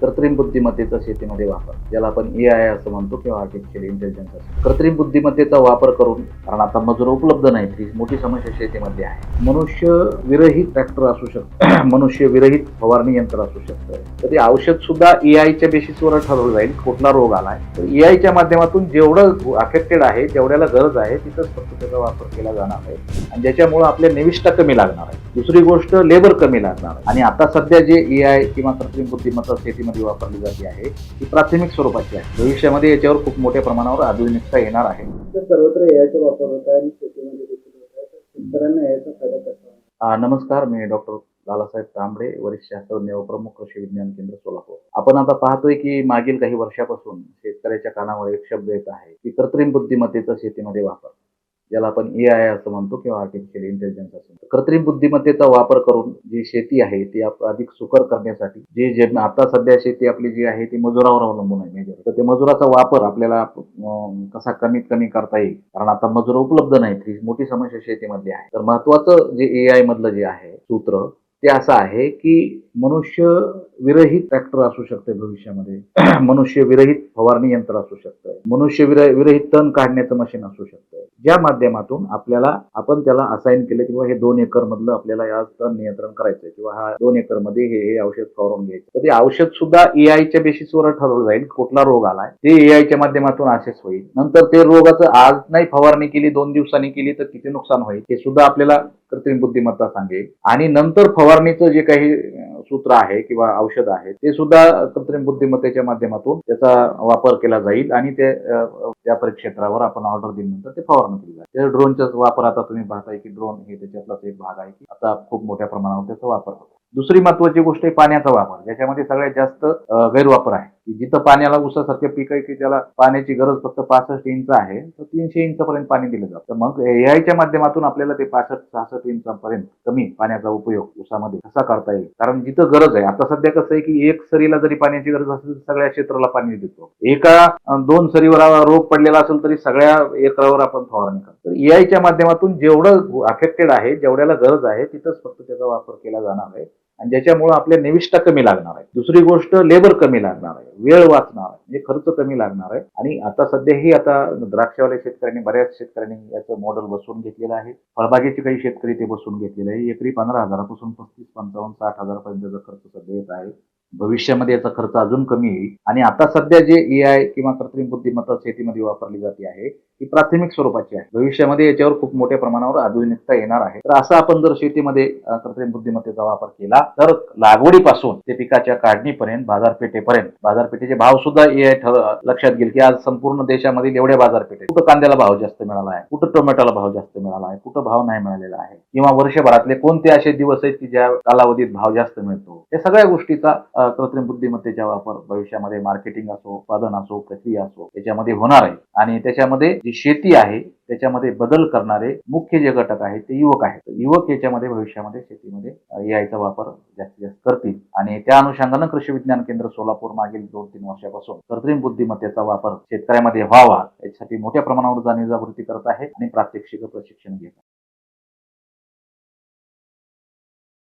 कृत्रिम बुद्धिमत्तेचा शेतीमध्ये वापर. ज्याला आपण ए आय असं म्हणतो किंवा आर्टिफिशियल इंटेलिजन्स असं. कृत्रिम बुद्धिमत्तेचा वापर करून कारण आता मजूर उपलब्ध नाहीत ही मोठी समस्या शेतीमध्ये आहे. मनुष्य विरहित ट्रॅक्टर असू शकतं. मनुष्य विरहित फवारणी यंत्र असू शकतं. तर ते औषध सुद्धा ए आयच्या बेसिसवर ठरवलं जाईल. कुठला रोग आलाय. तर ए आयच्या माध्यमातून जेवढं अफेक्टेड आहे जेवढ्याला गरज आहे तिथंच फक्त त्याचा वापर केला जाणार आहे. आणि ज्याच्यामुळं आपल्या निविष्ठा कमी लागणार आहे. दुसरी गोष्ट लेबर कमी लागणार आहे. आणि आता सध्या जे ए आय किंवा कृत्रिम बुद्धिमत्ता शेतीमध्ये वापरली जाते आहे ती प्राथमिक स्वरूपाची आहे. भविष्यामध्ये याच्यावर खूप मोठ्या प्रमाणावर आधुनिकता येणार आहे. तर सर्वत्र याचा वापर होत आहे आणि शेतीमध्ये देखील होत आहे. तर शेतकऱ्यांना याचा फायदा कसा होणार? आ, नमस्कार मी डॉक्टर लालासाहेब तांबडे वरिष्ठ शास्त्रज्ञ व प्रमुख कृषी विज्ञान केंद्र सोलापूर. आपण आता पाहतोय की मागील काही वर्षापासून शेतकऱ्याच्या कानावर एक शब्द येत आहे की कृत्रिम बुद्धिमत्तेचा शेतीमध्ये वापर. ज्याला आपण ए आय असं म्हणतो किंवा आर्टिफिशियल इंटेलिजन्स असं म्हणतो. कृत्रिम बुद्धिमत्तेचा वापर करून जी शेती आहे ती अधिक सुकर करण्यासाठी जे जे आता सध्या शेती आपली जी आहे ती मजुरावर अवलंबून आहे मेजर तर ते मजुराचा वापर आपल्याला कसा कमीत कमी करता येईल? कारण आता मजूर उपलब्ध नाहीत ही मोठी समस्या शेतीमध्ये आहे. तर महत्वाचं जे ए आय मधलं जे आहे सूत्र ते असं आहे की मनुष्य विरहित ट्रॅक्टर असू शकते भविष्यामध्ये. मनुष्य विरहित फवारणी यंत्र असू शकतं. मनुष्य विरहित तण काढण्याचं मशीन असू शकतं. ज्या माध्यमातून आपल्याला आपण त्याला असाइन केलं किंवा हे दोन एकर मधलं आपल्याला या तण नियंत्रण करायचं किंवा हा दोन एकरमध्ये हे हे औषध फवारून घ्यायचं. तर ते औषध सुद्धा ए बेसिसवर ठरवलं जाईल कुठला रोग आलाय. ते ए माध्यमातून असेच होईल. नंतर ते रोगाचं आज नाही फवारणी केली दोन दिवसांनी केली तर किती नुकसान होईल हे सुद्धा आपल्याला कृत्रिम बुद्धिमत्ता सांगेल. आणि नंतर फवारणीचं जे काही सूत्र आहे किंवा औषध आहे ते सुद्धा कृत्रिम बुद्धिमत्तेच्या माध्यमातून त्याचा वापर केला जाईल आणि ते त्या परिक्षेत्रावर आपण ऑर्डर दिल्यानंतर ते फवारणी केली जाईल. त्या ड्रोनचा वापर आता तुम्ही पाहताय की ड्रोन हे त्याच्यातलाच एक भाग आहे की आता खूप मोठ्या प्रमाणावर त्याचा वापर होतो. दुसरी महत्वाची गोष्ट आहे पाण्याचा वापर ज्याच्यामध्ये सगळ्यात जास्त गैरवापर आहे. जिथं पाण्याला उसासारखे पीक आहे की त्याला पाण्याची गरज फक्त पासष्ट इंच आहे तर तीनशे इंच पर्यंत पाणी दिलं जातं. मग एआयच्या माध्यमातून आपल्याला ते पासष्ट सहासष्ट इंचापर्यंत कमी पाण्याचा उपयोग उसामध्ये कसा करता येईल? कारण जिथं गरज आहे आता सध्या कसं आहे की एक सरीला जरी पाण्याची गरज असेल तर सगळ्या क्षेत्राला पाणी देतो. एका दोन सरीवर रोग पडलेला असेल तरी सगळ्या एकरावर आपण फवारणी करतो. तर एआयच्या माध्यमातून जेवढं अफेक्टेड आहे जेवढ्याला गरज आहे तिथंच फक्त त्याचा वापर केला जाणार आहे. आणि ज्याच्यामुळे आपल्या निविष्ठा कमी लागणार आहे. दुसरी गोष्ट लेबर कमी लागणार आहे. वेळ वाचणार आहे. म्हणजे खर्च कमी लागणार आहे. आणि आता सध्या ही आता द्राक्षवाल्या शेतकऱ्यांनी बऱ्याच शेतकऱ्यांनी याचं मॉडेल बसवून घेतलेलं आहे. फळबागेचे काही शेतकरी ते बसवून घेतलेले आहे. एकरी पंधरा हजारापासून पस्तीस पंचावन्न साठ हजारापर्यंतचा खर्च सध्या येत आहे. भविष्यामध्ये याचा खर्च अजून कमी येईल. आणि आता सध्या जे ए आय किंवा कृत्रिम बुद्धिमत्ता शेतीमध्ये वापरली जाते आहे ही प्राथमिक स्वरूपाची आहे. भविष्यामध्ये याच्यावर खूप मोठ्या प्रमाणावर आधुनिकता येणार आहे. तर असं आपण जर शेतीमध्ये कृत्रिम बुद्धिमत्तेचा वापर केला तर लागवडीपासून ते पिकाच्या काढणीपर्यंत बाजारपेठेपर्यंत बाजारपेठेचे भाव सुद्धा ए लक्षात घेईल की आज संपूर्ण देशामधील एवढ्या बाजारपेठे कुठं कांद्याला भाव जास्त मिळाला आहे? कुठं टोमॅटोला भाव जास्त मिळाला आहे? कुठं भाव नाही मिळालेला आहे? किंवा वर्षभरातले कोणते असे दिवस आहेत की ज्या कालावधीत भाव जास्त मिळतो? या सगळ्या गोष्टीचा कृत्रिम बुद्धिमत्तेचा वापर भविष्यामध्ये मार्केटिंग असो उत्पादन असो प्रक्रिया असो याच्यामध्ये होणार आहे. आणि त्याच्यामध्ये जी शेती आहे त्याच्यामध्ये बदल करणारे मुख्य जे घटक आहेत ते युवक आहेत. युवक याच्यामध्ये भविष्यामध्ये शेतीमध्ये एआयचा वापर जास्तीत जास्त करतील. आणि त्या अनुषंगानं कृषी विज्ञान केंद्र सोलापूर मागील दोन तीन वर्षापासून कृत्रिम बुद्धिमत्तेचा वापर शेतकऱ्यामध्ये व्हावा यासाठी मोठ्या प्रमाणावर जाणीवजागृती करत आहे आणि प्रात्यक्षिक प्रशिक्षण घेत आहे.